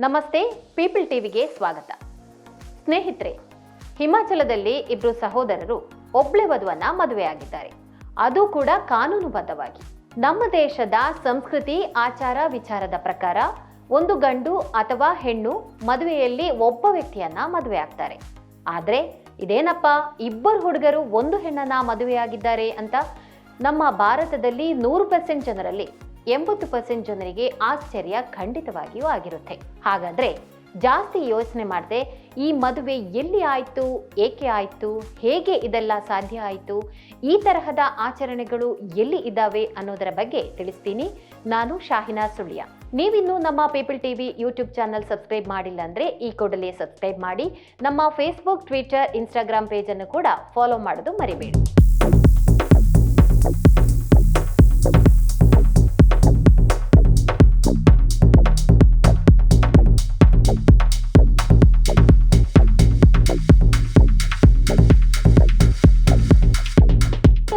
ನಮಸ್ತೆ, ಪೀಪಲ್ ಟಿವಿಗೆ ಸ್ವಾಗತ. ಸ್ನೇಹಿತರೆ, ಹಿಮಾಚಲದಲ್ಲಿ ಇಬ್ರು ಸಹೋದರರು ಒಬ್ಳೆ ವಧುವನ್ನ ಮದುವೆಯಾಗಿದ್ದಾರೆ. ಅದು ಕೂಡ ಕಾನೂನುಬದ್ಧವಾಗಿ. ನಮ್ಮ ದೇಶದ ಸಂಸ್ಕೃತಿ, ಆಚಾರ, ವಿಚಾರದ ಪ್ರಕಾರ ಒಂದು ಗಂಡು ಅಥವಾ ಹೆಣ್ಣು ಮದುವೆಯಲ್ಲಿ ಒಬ್ಬ ವ್ಯಕ್ತಿಯನ್ನ ಮದುವೆ ಆಗ್ತಾರೆ ಆದ್ರೆ, ಇದೇನಪ್ಪ, ಇಬ್ಬರು ಹುಡುಗರು ಒಂದು ಹೆಣ್ಣನ್ನ ಮದುವೆಯಾಗಿದ್ದಾರೆ ಅಂತ ನಮ್ಮ ಭಾರತದಲ್ಲಿ ನೂರು ಪರ್ಸೆಂಟ್ ಜನರಲ್ಲಿ ಎಂಬತ್ತು ಪರ್ಸೆಂಟ್ ಜನರಿಗೆ ಆಶ್ಚರ್ಯ ಖಂಡಿತವಾಗಿಯೂ ಆಗಿರುತ್ತೆ. ಹಾಗಾದ್ರೆ ಜಾಸ್ತಿ ಯೋಚನೆ ಮಾಡದೆ ಈ ಮದುವೆ ಎಲ್ಲಿ ಆಯಿತು, ಏಕೆ ಆಯಿತು, ಹೇಗೆ ಇದೆಲ್ಲ ಸಾಧ್ಯ ಆಯಿತು, ಈ ತರಹದ ಆಚರಣೆಗಳು ಎಲ್ಲಿ ಇದ್ದಾವೆ ಅನ್ನೋದರ ಬಗ್ಗೆ ತಿಳಿಸ್ತೀನಿ. ನಾನು ಶಾಹಿನಾ ಸುಳ್ಯ. ನೀವಿನ್ನು ನಮ್ಮ People TV YouTube channel subscribe ಮಾಡಿಲ್ಲ ಅಂದರೆ ಈ ಕೂಡಲೇ ಸಬ್ಸ್ಕ್ರೈಬ್ ಮಾಡಿ. ನಮ್ಮ ಫೇಸ್ಬುಕ್ ಟ್ವಿಟರ್ ಇನ್ಸ್ಟಾಗ್ರಾಮ್ ಪೇಜನ್ನು ಕೂಡ ಫಾಲೋ ಮಾಡೋದು ಮರಿಬೇಡಿ.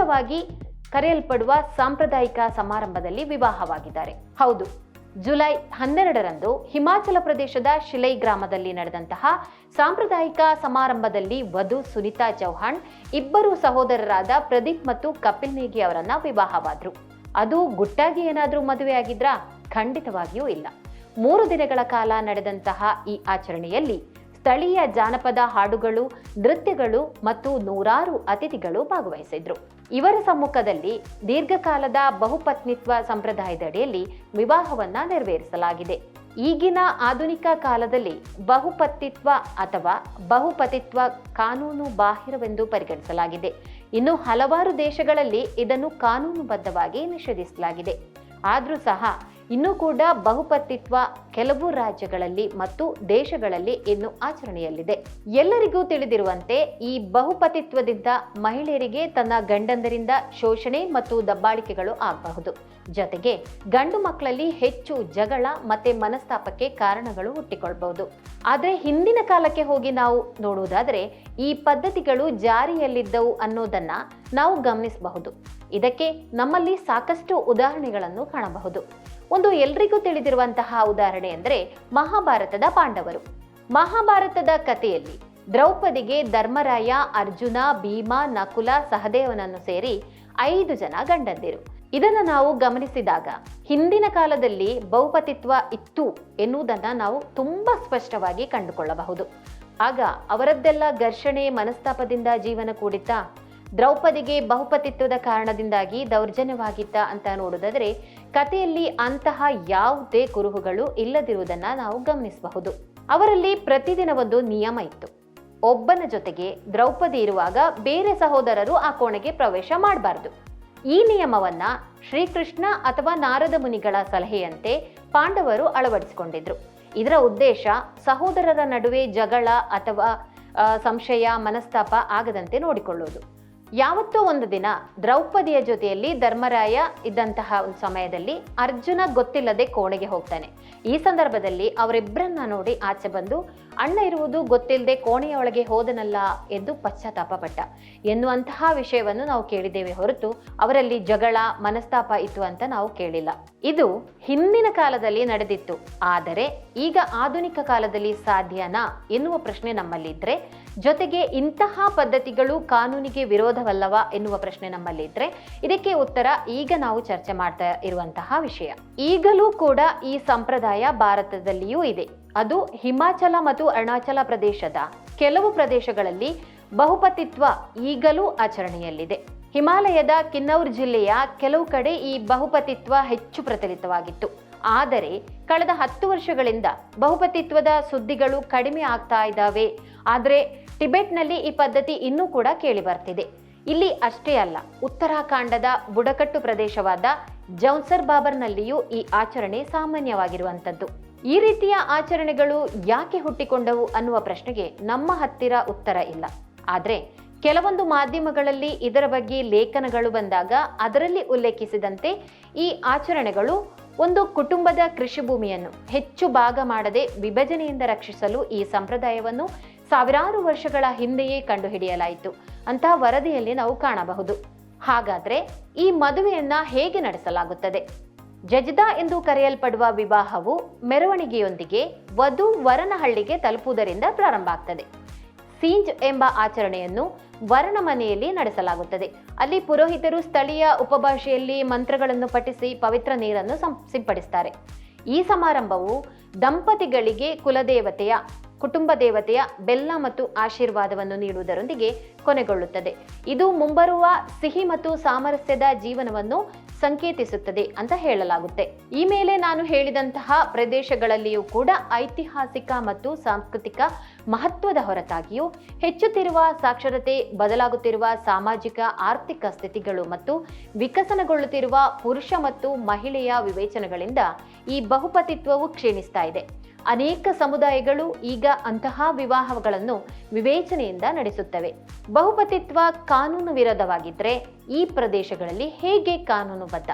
ಮುಖ್ಯವಾಗಿ ಕರೆಯಲ್ಪಡುವ ಸಾಂಪ್ರದಾಯಿಕ ಸಮಾರಂಭದಲ್ಲಿ ವಿವಾಹವಾಗಿದ್ದಾರೆ. ಹೌದು, ಜುಲೈ ಹನ್ನೆರಡರಂದು ಹಿಮಾಚಲ ಪ್ರದೇಶದ ಶಿಲೈ ಗ್ರಾಮದಲ್ಲಿ ನಡೆದಂತಹ ಸಾಂಪ್ರದಾಯಿಕ ಸಮಾರಂಭದಲ್ಲಿ ವಧು ಸುನಿತಾ ಚೌಹಾಣ್, ಇಬ್ಬರು ಸಹೋದರರಾದ ಪ್ರದೀಪ್ ಮತ್ತು ಕಪಿಲ್ ನೇಗಿ ಅವರನ್ನ ವಿವಾಹವಾದ್ರು. ಅದು ಗುಟ್ಟಾಗಿ ಏನಾದರೂ ಮದುವೆಯಾಗಿದ್ರಾ ಖಂಡಿತವಾಗಿಯೂ ಇಲ್ಲ. ಮೂರು ದಿನಗಳ ಕಾಲ ನಡೆದಂತಹ ಈ ಆಚರಣೆಯಲ್ಲಿ ಸ್ಥಳೀಯ ಜಾನಪದ ಹಾಡುಗಳು, ನೃತ್ಯಗಳು ಮತ್ತು ನೂರಾರು ಅತಿಥಿಗಳು ಭಾಗವಹಿಸಿದ್ರು. ಇವರ ಸಮ್ಮುಖದಲ್ಲಿ ದೀರ್ಘಕಾಲದ ಬಹುಪತ್ನಿತ್ವ ಸಂಪ್ರದಾಯದಡಿಯಲ್ಲಿ ವಿವಾಹವನ್ನ ನೆರವೇರಿಸಲಾಗಿದೆ. ಈಗಿನ ಆಧುನಿಕ ಕಾಲದಲ್ಲಿ ಬಹುಪತಿತ್ವ ಅಥವಾ ಬಹುಪತಿತ್ವ ಕಾನೂನು ಬಾಹಿರವೆಂದು ಪರಿಗಣಿಸಲಾಗಿದೆ. ಇನ್ನು ಹಲವಾರು ದೇಶಗಳಲ್ಲಿ ಇದನ್ನು ಕಾನೂನುಬದ್ಧವಾಗಿ ನಿಷೇಧಿಸಲಾಗಿದೆ. ಆದರೂ ಸಹ ಇನ್ನೂ ಕೂಡ ಬಹುಪತಿತ್ವ ಕೆಲವು ರಾಜ್ಯಗಳಲ್ಲಿ ಮತ್ತು ದೇಶಗಳಲ್ಲಿ ಇನ್ನು ಆಚರಣೆಯಲ್ಲಿದೆ. ಎಲ್ಲರಿಗೂ ತಿಳಿದಿರುವಂತೆ ಈ ಬಹುಪತಿತ್ವದಿಂದ ಮಹಿಳೆಯರಿಗೆ ತನ್ನ ಗಂಡಂದರಿಂದ ಶೋಷಣೆ ಮತ್ತು ದಬ್ಬಾಳಿಕೆಗಳು ಆಗಬಹುದು. ಜೊತೆಗೆ ಗಂಡು ಮಕ್ಕಳಲ್ಲಿ ಹೆಚ್ಚು ಜಗಳ ಮತ್ತೆ ಮನಸ್ತಾಪಕ್ಕೆ ಕಾರಣಗಳು ಹುಟ್ಟಿಕೊಳ್ಬಹುದು. ಆದರೆ ಹಿಂದಿನ ಕಾಲಕ್ಕೆ ಹೋಗಿ ನಾವು ನೋಡುವುದಾದರೆ ಈ ಪದ್ಧತಿಗಳು ಜಾರಿಯಲ್ಲಿದ್ದವು ಅನ್ನೋದನ್ನ ನಾವು ಗಮನಿಸಬಹುದು. ಇದಕ್ಕೆ ನಮ್ಮಲ್ಲಿ ಸಾಕಷ್ಟು ಉದಾಹರಣೆಗಳನ್ನು ಕಾಣಬಹುದು. ಒಂದು ಎಲ್ರಿಗೂ ತಿಳಿದಿರುವಂತಹ ಉದಾಹರಣೆ ಅಂದರೆ ಮಹಾಭಾರತದ ಪಾಂಡವರು. ಮಹಾಭಾರತದ ಕಥೆಯಲ್ಲಿ ದ್ರೌಪದಿಗೆ ಧರ್ಮರಾಯ, ಅರ್ಜುನ, ಭೀಮ, ನಕುಲ, ಸಹದೇವನನ್ನು ಸೇರಿ ಐದು ಜನ ಗಂಡಂದಿರು. ಇದನ್ನು ನಾವು ಗಮನಿಸಿದಾಗ ಹಿಂದಿನ ಕಾಲದಲ್ಲಿ ಬಹುಪತಿತ್ವ ಇತ್ತು ಎನ್ನುವುದನ್ನು ನಾವು ತುಂಬ ಸ್ಪಷ್ಟವಾಗಿ ಕಂಡುಕೊಳ್ಳಬಹುದು. ಆಗ ಅವರದ್ದೆಲ್ಲ ಘರ್ಷಣೆ, ಮನಸ್ತಾಪದಿಂದ ಜೀವನ ಕೂಡಿತ್ತಾ ದ್ರೌಪದಿಗೆ ಬಹುಪತಿತ್ವದ ಕಾರಣದಿಂದಾಗಿ ದೌರ್ಜನ್ಯವಾಗಿತ್ತ ಅಂತ ನೋಡೋದಾದ್ರೆ ಕಥೆಯಲ್ಲಿ ಅಂತಹ ಯಾವುದೇ ಕುರುಹುಗಳು ಇಲ್ಲದಿರುವುದನ್ನ ನಾವು ಗಮನಿಸಬಹುದು. ಅವರಲ್ಲಿ ಪ್ರತಿದಿನ ಒಂದು ನಿಯಮ ಇತ್ತು. ಒಬ್ಬನ ಜೊತೆಗೆ ದ್ರೌಪದಿ ಇರುವಾಗ ಬೇರೆ ಸಹೋದರರು ಆ ಕೋಣೆಗೆ ಪ್ರವೇಶ ಮಾಡಬಾರದು. ಈ ನಿಯಮವನ್ನ ಶ್ರೀಕೃಷ್ಣ ಅಥವಾ ನಾರದ ಮುನಿಗಳ ಸಲಹೆಯಂತೆ ಪಾಂಡವರು ಅಳವಡಿಸಿಕೊಂಡಿದ್ರು. ಇದರ ಉದ್ದೇಶ ಸಹೋದರರ ನಡುವೆ ಜಗಳ ಅಥವಾ ಸಂಶಯ, ಮನಸ್ತಾಪ ಆಗದಂತೆ ನೋಡಿಕೊಳ್ಳುವುದು. ಯಾವತ್ತೋ ಒಂದು ದಿನ ದ್ರೌಪದಿಯ ಜೊತೆಯಲ್ಲಿ ಧರ್ಮರಾಯ ಇದ್ದಂತಹ ಒಂದು ಸಮಯದಲ್ಲಿ ಅರ್ಜುನ ಗೊತ್ತಿಲ್ಲದೆ ಕೋಣೆಗೆ ಹೋಗ್ತಾನೆ. ಈ ಸಂದರ್ಭದಲ್ಲಿ ಅವರಿಬ್ಬರನ್ನ ನೋಡಿ ಆಚೆ ಬಂದು, ಅಣ್ಣ ಇರುವುದು ಗೊತ್ತಿಲ್ಲದೆ ಕೋಣೆಯ ಒಳಗೆ ಹೋದನಲ್ಲ ಎಂದು ಪಶ್ಚಾತ್ತಾಪ ಪಟ್ಟ. ಎನ್ನುವಂತಹ ವಿಷಯವನ್ನು ನಾವು ಕೇಳಿದ್ದೇವೆ ಹೊರತು ಅವರಲ್ಲಿ ಜಗಳ, ಮನಸ್ತಾಪ ಇತ್ತು ಅಂತ ನಾವು ಕೇಳಿಲ್ಲ. ಇದು ಹಿಂದಿನ ಕಾಲದಲ್ಲಿ ನಡೆದಿತ್ತು. ಆದರೆ ಈಗ ಆಧುನಿಕ ಕಾಲದಲ್ಲಿ ಸಾಧ್ಯನಾ ಎನ್ನುವ ಪ್ರಶ್ನೆ ನಮ್ಮಲ್ಲಿದ್ರೆ ಜೊತೆಗೆ ಇಂತಹ ಪದ್ಧತಿಗಳು ಕಾನೂನಿಗೆ ವಿರೋಧವಲ್ಲವಾ ಎನ್ನುವ ಪ್ರಶ್ನೆ ನಮ್ಮಲ್ಲಿದ್ರೆ ಇದಕ್ಕೆ ಉತ್ತರ ಈಗ ನಾವು ಚರ್ಚೆ ಮಾಡ್ತಾ ಇರುವಂತಹ ವಿಷಯ. ಈಗಲೂ ಕೂಡ ಈ ಸಂಪ್ರದಾಯ ಭಾರತದಲ್ಲಿಯೂ ಇದೆ. ಅದು ಹಿಮಾಚಲ ಮತ್ತು ಅರುಣಾಚಲ ಪ್ರದೇಶದ ಕೆಲವು ಪ್ರದೇಶಗಳಲ್ಲಿ ಬಹುಪತಿತ್ವ ಈಗಲೂ ಆಚರಣೆಯಲ್ಲಿದೆ. ಹಿಮಾಲಯದ ಕಿನ್ನೌರ್ ಜಿಲ್ಲೆಯ ಕೆಲವು ಕಡೆ ಈ ಬಹುಪತಿತ್ವ ಹೆಚ್ಚು ಪ್ರಚಲಿತವಾಗಿತ್ತು. ಆದರೆ ಕಳೆದ ಹತ್ತು ವರ್ಷಗಳಿಂದ ಬಹುಪತಿತ್ವದ ಸುದ್ದಿಗಳು ಕಡಿಮೆ ಆಗ್ತಾ ಇದ್ದಾವೆ. ಆದರೆ ಟಿಬೆಟ್ನಲ್ಲಿ ಈ ಪದ್ಧತಿ ಇನ್ನೂ ಕೂಡ ಕೇಳಿ ಬರ್ತಿದೆ ಇಲ್ಲಿ ಅಷ್ಟೇ ಅಲ್ಲ, ಉತ್ತರಾಖಂಡದ ಬುಡಕಟ್ಟು ಪ್ರದೇಶವಾದ ಜೌನ್ಸರ್ ಬಾಬರ್ನಲ್ಲಿಯೂ ಈ ಆಚರಣೆ ಸಾಮಾನ್ಯವಾಗಿರುವಂಥದ್ದು. ಈ ರೀತಿಯ ಆಚರಣೆಗಳು ಯಾಕೆ ಹುಟ್ಟಿಕೊಂಡವು ಅನ್ನುವ ಪ್ರಶ್ನೆಗೆ ನಮ್ಮ ಹತ್ತಿರ ಉತ್ತರ ಇಲ್ಲ. ಆದರೆ, ಕೆಲವೊಂದು ಮಾಧ್ಯಮಗಳಲ್ಲಿ ಇದರ ಬಗ್ಗೆ ಲೇಖನಗಳು ಬಂದಾಗ ಅದರಲ್ಲಿ ಉಲ್ಲೇಖಿಸಿದಂತೆ ಈ ಆಚರಣೆಗಳು ಒಂದು ಕುಟುಂಬದ ಕೃಷಿ ಭೂಮಿಯನ್ನು ಹೆಚ್ಚು ಭಾಗ ಮಾಡದೆ ವಿಭಜನೆಯಿಂದ ರಕ್ಷಿಸಲು ಈ ಸಂಪ್ರದಾಯವನ್ನು ಸಾವಿರಾರು ವರ್ಷಗಳ ಹಿಂದೆಯೇ ಕಂಡುಹಿಡಿಯಲಾಯಿತು. ಅಂತ ವರದಿಯಲ್ಲಿ ನಾವು ಕಾಣಬಹುದು. ಹಾಗಾದ್ರೆ ಈ ಮದುವೆಯನ್ನ ಹೇಗೆ ನಡೆಸಲಾಗುತ್ತದೆ? ಜಜ್ದಾ ಎಂದು ಕರೆಯಲ್ಪಡುವ ವಿವಾಹವು ಮೆರವಣಿಗೆಯೊಂದಿಗೆ ವಧು ವರನಹಳ್ಳಿಗೆ ತಲುಪುವುದರಿಂದ ಪ್ರಾರಂಭ ಆಗ್ತದೆ. ಸೀಂಜ್ ಎಂಬ ಆಚರಣೆಯನ್ನು ವರನ ಮನೆಯಲ್ಲಿ ನಡೆಸಲಾಗುತ್ತದೆ. ಅಲ್ಲಿ ಪುರೋಹಿತರು ಸ್ಥಳೀಯ ಉಪಭಾಷೆಯಲ್ಲಿ ಮಂತ್ರಗಳನ್ನು ಪಠಿಸಿ ಪವಿತ್ರ ನೀರನ್ನು ಸಿಂಪಡಿಸ್ತಾರೆ. ಈ ಸಮಾರಂಭವು ದಂಪತಿಗಳಿಗೆ ಕುಲದೇವತೆಯ ಕುಟುಂಬ ದೇವತೆಯ ಬೆಲ್ಲ ಮತ್ತು ಆಶೀರ್ವಾದವನ್ನು ನೀಡುವುದರೊಂದಿಗೆ ಕೊನೆಗೊಳ್ಳುತ್ತದೆ. ಇದು ಮುಂಬರುವ ಸಿಹಿ ಮತ್ತು ಸಾಮರಸ್ಯದ ಜೀವನವನ್ನು ಸಂಕೇತಿಸುತ್ತದೆ ಅಂತ ಹೇಳಲಾಗುತ್ತೆ. ಈ ಮೇಲೆ ನಾನು ಹೇಳಿದಂತಹ ಪ್ರದೇಶಗಳಲ್ಲಿಯೂ ಕೂಡ ಐತಿಹಾಸಿಕ ಮತ್ತು ಸಾಂಸ್ಕೃತಿಕ ಮಹತ್ವದ ಹೊರತಾಗಿಯೂ ಹೆಚ್ಚುತ್ತಿರುವ ಸಾಕ್ಷರತೆ, ಬದಲಾಗುತ್ತಿರುವ ಸಾಮಾಜಿಕ, ಆರ್ಥಿಕ ಸ್ಥಿತಿಗಳು ಮತ್ತು ವಿಕಸನಗೊಳ್ಳುತ್ತಿರುವ ಪುರುಷ ಮತ್ತು ಮಹಿಳೆಯ ವಿವೇಚನೆಗಳಿಂದ ಈ ಬಹುಪತಿತ್ವವು ಕ್ಷೀಣಿಸ್ತಾ ಇದೆ. ಅನೇಕ ಸಮುದಾಯಗಳು ಈಗ ಅಂತಹ ವಿವಾಹಗಳನ್ನು ವಿವೇಚನೆಯಿಂದ ನಡೆಸುತ್ತವೆ. ಬಹುಪತಿತ್ವ ಕಾನೂನು ವಿರೋಧವಾಗಿದ್ದರೆ ಈ ಪ್ರದೇಶಗಳಲ್ಲಿ ಹೇಗೆ ಕಾನೂನುಬದ್ಧ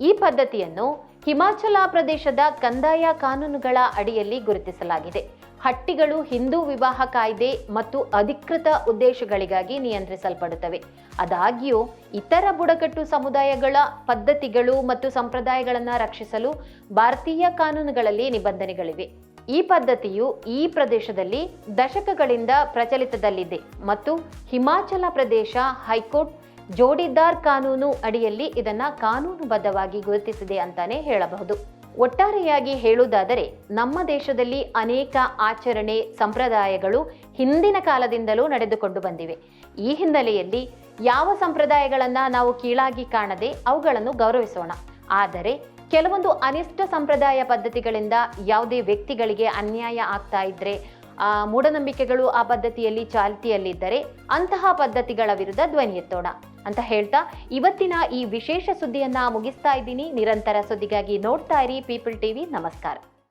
ಈ ಪದ್ಧತಿಯನ್ನು ಹಿಮಾಚಲ ಪ್ರದೇಶದ ಕಂದಾಯ ಕಾನೂನುಗಳ ಅಡಿಯಲ್ಲಿ ಗುರುತಿಸಲಾಗಿದೆ. ಹಟ್ಟಿಗಳು ಹಿಂದೂ ವಿವಾಹ ಕಾಯ್ದೆ ಮತ್ತು ಅಧಿಕೃತ ಉದ್ದೇಶಗಳಿಗಾಗಿ ನಿಯಂತ್ರಿಸಲ್ಪಡುತ್ತವೆ. ಆದಾಗ್ಯೂ, ಇತರ ಬುಡಕಟ್ಟು ಸಮುದಾಯಗಳ ಪದ್ಧತಿಗಳು ಮತ್ತು ಸಂಪ್ರದಾಯಗಳನ್ನು ರಕ್ಷಿಸಲು ಭಾರತೀಯ ಕಾನೂನುಗಳಲ್ಲಿ ನಿಬಂಧನೆಗಳಿವೆ. ಈ ಪದ್ಧತಿಯು ಈ ಪ್ರದೇಶದಲ್ಲಿ ದಶಕಗಳಿಂದ ಪ್ರಚಲಿತದಲ್ಲಿದೆ ಮತ್ತು ಹಿಮಾಚಲ ಪ್ರದೇಶ ಹೈಕೋರ್ಟ್ ಜೋಡಿದಾರ್ ಕಾನೂನು ಅಡಿಯಲ್ಲಿ ಇದನ್ನು ಕಾನೂನುಬದ್ಧವಾಗಿ ಗುರುತಿಸಿದೆ ಅಂತಾನೆ ಹೇಳಬಹುದು. ಒಟ್ಟಾರೆಯಾಗಿ ಹೇಳುವುದಾದರೆ ನಮ್ಮ ದೇಶದಲ್ಲಿ ಅನೇಕ ಆಚರಣೆ ಸಂಪ್ರದಾಯಗಳು ಹಿಂದಿನ ಕಾಲದಿಂದಲೂ ನಡೆದುಕೊಂಡು ಬಂದಿವೆ. ಈ ಹಿನ್ನೆಲೆಯಲ್ಲಿ ಯಾವ ಸಂಪ್ರದಾಯಗಳನ್ನು ನಾವು ಕೀಳಾಗಿ ಕಾಣದೆ ಅವುಗಳನ್ನು ಗೌರವಿಸೋಣ. ಆದರೆ ಕೆಲವೊಂದು ಅನಿಷ್ಟ ಸಂಪ್ರದಾಯ ಪದ್ಧತಿಗಳಿಂದ ಯಾವುದೇ ವ್ಯಕ್ತಿಗಳಿಗೆ ಅನ್ಯಾಯ ಆಗ್ತಾ ಇದ್ರೆ ಆ, ಮೂಢನಂಬಿಕೆಗಳು ಆ ಪದ್ಧತಿಯಲ್ಲಿ ಚಾಲ್ತಿಯಲ್ಲಿದ್ದರೆ ಅಂತಹ ಪದ್ಧತಿಗಳ ವಿರುದ್ಧ ಧ್ವನಿ ಎತ್ತೋಣ. ಅಂತ ಹೇಳ್ತಾ ಇವತ್ತಿನ ಈ ವಿಶೇಷ ಸುದ್ದಿಯನ್ನ ಮುಗಿಸ್ತಾ ಇದ್ದೀನಿ. ನಿರಂತರ ಸುದ್ದಿಗಾಗಿ ನೋಡ್ತಾ ಇರಿ. ಪೀಪಲ್ ಟಿವಿ ನಮಸ್ಕಾರ.